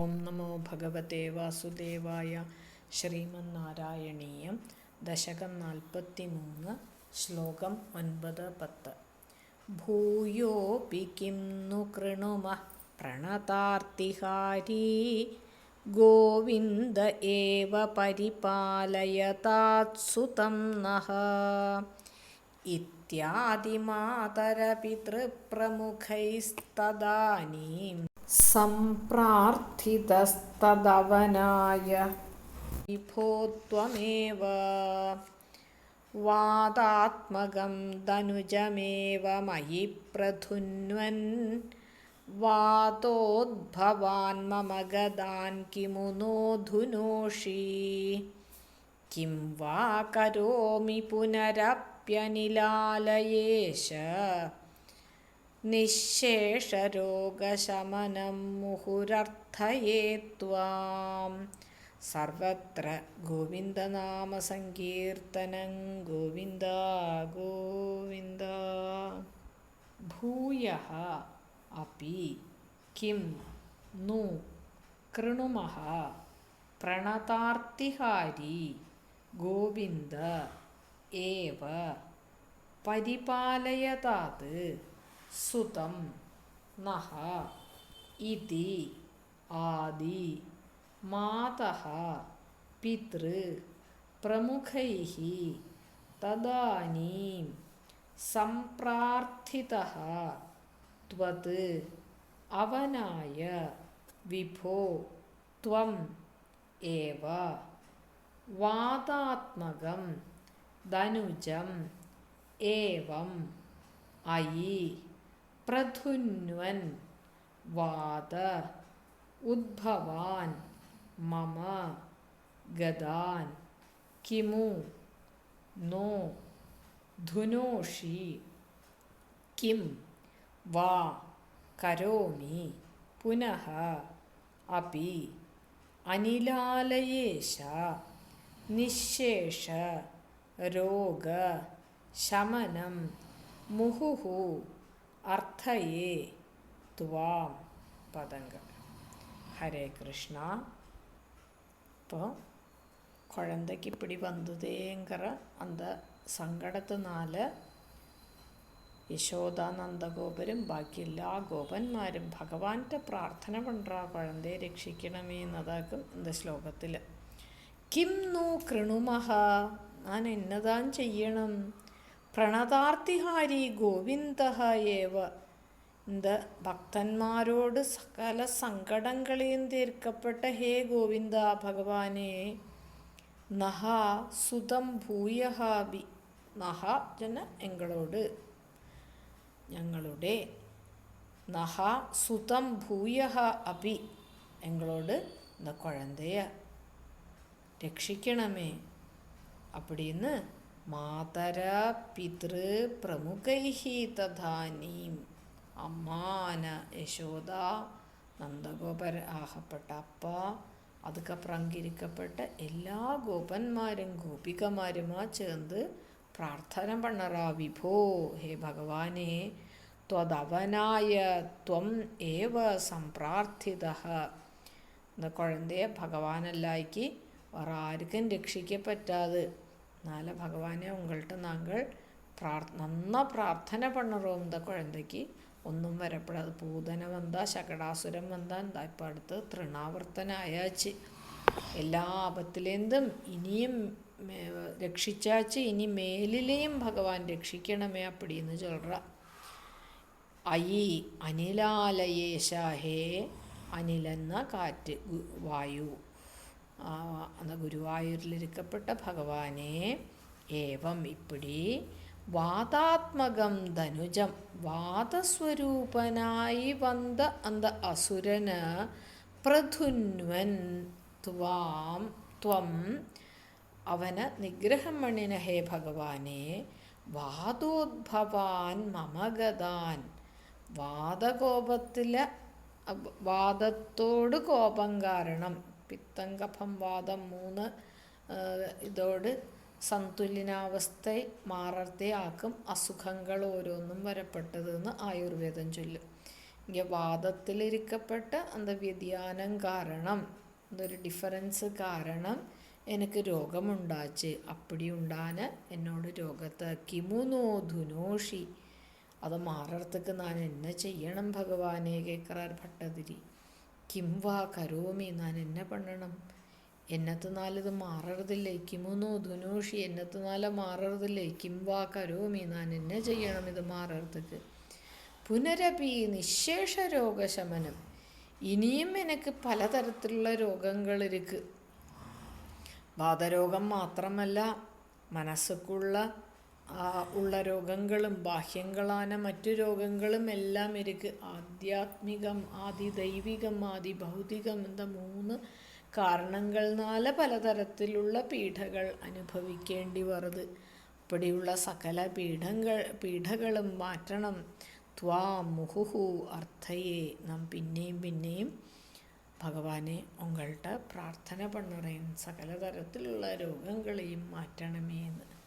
ഓം നമോ ഭഗവതേ വാസുദേവായ ശ്രീമന്നാരായണീയം ദശകം നാൽപ്പത്തി മൂന്ന് ശ്ലോകം ഒൻപത് പത്ത്. ഭൂയോപി കിം നു കൃണുമ പ്രണതാർത്തിഹാരി ഗോവിന്ദ ഏവ പരിപാലയതാത്സുതം നഃ ഇത്യാദിമാതരപിതൃപ്രമുഖൈസ്തദാനീം सम्प्रार्थितस्तदवनाय विभो त्वमेव वादात्मकं दनुजमेव मयि प्रधुन्वन् वातोद्भवान् मम गदान् किमु नोधुनोषि किं वा करोमि पुनरप्यनिलालयेश निःशेषरोगशमनं मुहुरर्थये त्वां सर्वत्र गोविन्दनामसङ्कीर्तनं गोविन्द गोविन्द भूयः अपि किं नु कृणुमः प्रणतार्तिहारी गोविन्द एव परिपालयतात् सुतं नः इति आदि मातः पितृ प्रमुखैः तदानीं सम्प्रार्थितः त्वत् अवनाय विभो त्वम् एव वादात्मकं दनुजम् एवम् अयि പ്രധുന്വൻ വാദ ഉദ്ഭവാൻ മമ ഗദാൻ കിമു നോ ധുനോഷി കിം വാ കരോമി പുനഃ അപി അനിലാലയേശ നിശേഷ രോഗ ശമനം മുഹുഹു അർത്ഥയേ ത്വാം പദങ്ങൾ ഹരേ കൃഷ്ണ இப்போ குழந்தைக்கு இப்படி வந்ததேங்கிற அந்த സങ്കടത്തിനാല യശോദ നന്ദഗോപരും ബാക്കി എല്ലാ ഗോപന്മാരും ഭഗവാന്റെ പ്രാർത്ഥന പണ്ടാ കുഴന്തയെ രക്ഷിക്കണമേ എന്നതാക്കും இந்த ശ്ലോകത്തിൽ കിം നു കൃണുമഹ ഞാൻ എന്നതാൻ ചെയ്യണം പ്രണതാർത്തിഹാരി ഗോവിന്ദ ഏവ இந்த ഭക്തന്മാരോട് സകല സങ്കടങ്ങളെയും തീർക്കപ്പെട്ട ഹേ ഗോവിന്ദ ഭഗവാനെ നഹ സുതം ഭൂയഹാബി നഹ ജന എങ്ങളോട് ഞങ്ങളുടെ നഹ സുതം ഭൂയഹ അപി എങ്ങളോട് இந்த குழந்தைய രക്ഷിക്കണമേ அப்படின்னு മാതര പിതൃ പ്രമുഖൈ തഥാനീം അമ്മാന യശോദ നന്ദഗോപർ ആഹപ്പെട്ട അപ്പ അതൊക്കെ പ്രങ്കിരിക്കപ്പെട്ട എല്ലാ ഗോപന്മാരും ഗോപികമാരുമാ ചേർന്ന് പ്രാർത്ഥന പണറാ. വിഭോ ഹേ ഭഗവാനെ ത്വതവനായ ത്വം ഏവ സമ്പ്രാർത്ഥിത കുഴന്തയെ ഭഗവാനല്ലായ്ക്ക് വേറെ ആർക്കും രക്ഷിക്കപ്പറ്റാതെ എന്നാൽ ഭഗവാനെ ഉങ്ങൾട്ട് നങ്ങൾ பிரார் நன்னா പ്രാർത്ഥന പണറോ இந்த കുഴന്തയ്ക്ക്. ഒന്നും വരപ്പെടാതെ പൂതന വന്ന ശകടാസുരം വന്ന എന്താ ഇപ്പം അടുത്ത് തൃണാവർത്തനായാച്ച് എല്ലാ ആപത്തിലേന്തും ഇനിയും രക്ഷിച്ചാച്ച് ഇനി മേലിലെയും ഭഗവാൻ രക്ഷിക്കണമേ അപ്പടിയെന്ന് ചൊല്ലറ അയി അനിലാലയേശാഹേ അനിലെന്ന കാറ്റ് വായു. അന്ന് ഗുരുവായൂരിലിരിക്കപ്പെട്ട ഭഗവാനെ ഏവം ഇപ്പിടി വാതാത്മകം ധനുജം വാദസ്വരൂപനായി വന്ന അന്ത അസുരന് പ്രധുന്വൻ ത്വാം ത്വം അവന് നിഗ്രഹം മണ്ണിന ഹേ ഭഗവാനെ വാദോദ്ഭവാൻ മമഗതാൻ വാദകോപത്തിൽ വാദത്തോട് കോപം കാരണം പിത്തങ്കഫം വാദം മൂന്ന് ഇതോട് സന്തുലിനാവസ്ഥ മാറർത്തയാക്കും അസുഖങ്ങൾ ഓരോന്നും വരപ്പെട്ടതെന്ന് ആയുർവേദം ചൊല്ലും. ഇങ്ങനെ വാദത്തിലിരിക്കപ്പെട്ട അന്ത വ്യതിയാനം കാരണം എന്തൊരു ഡിഫറൻസ് കാരണം എനിക്ക് രോഗമുണ്ടാച്ച്. അപ്പടി ഉണ്ടാന് എന്നോട് രോഗത്തെ കിമുനോ ധുനോഷി അത് മാറത്തക്ക് ഞാൻ എന്നെ ചെയ്യണം ഭഗവാനെ കേക്കറാർ ഭട്ടതിരി കിം വാ കരോമി ഞാൻ എന്നെ പണ്ണണം എന്നത്തിനാലിത് മാറരുതില്ലേ കിമുനോ ധുനൂഷി എന്നത്തിനാല മാറരുതില്ലേ കിം വാ കരോമി ഞാൻ എന്നെ ചെയ്യണം ഇത് മാറരുത് പുനരപി നിശേഷ രോഗശമനം. ഇനിയും എനിക്ക് പലതരത്തിലുള്ള രോഗങ്ങൾ ഇരിക്ക്. വാതരോഗം മാത്രമല്ല മനസ്സുക്കുള്ള ഉള്ള രോഗങ്ങളും ബാഹ്യങ്ങളാണ് മറ്റു രോഗങ്ങളും എല്ലാം ഇരിക്ക് ആധ്യാത്മികം ആദി ദൈവികം ആദി ഭൗതികം എന്ന മൂന്ന് കാരണങ്ങൾനാല പലതരത്തിലുള്ള പീഠകൾ അനുഭവിക്കേണ്ടി വറുത് ഇപ്പടിയുള്ള സകല പീഠങ്ങൾ പീഠകളും മാറ്റണം. ത്വാ മുഹുഹു അർത്ഥയെ. നാം പിന്നെയും പിന്നെയും ഭഗവാനെ ഉങ്ങളുടെ പ്രാർത്ഥന പണ്ണറേൻ സകല തരത്തിലുള്ള രോഗങ്ങളെയും മാറ്റണമേ എന്ന്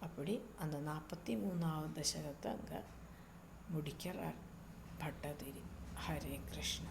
அப்படி அந்த நாற்பத்தி மூணாவது தசகத்தை அங்கே முடிக்கிறார் பட்டதிரி ஹரே கிருஷ்ணா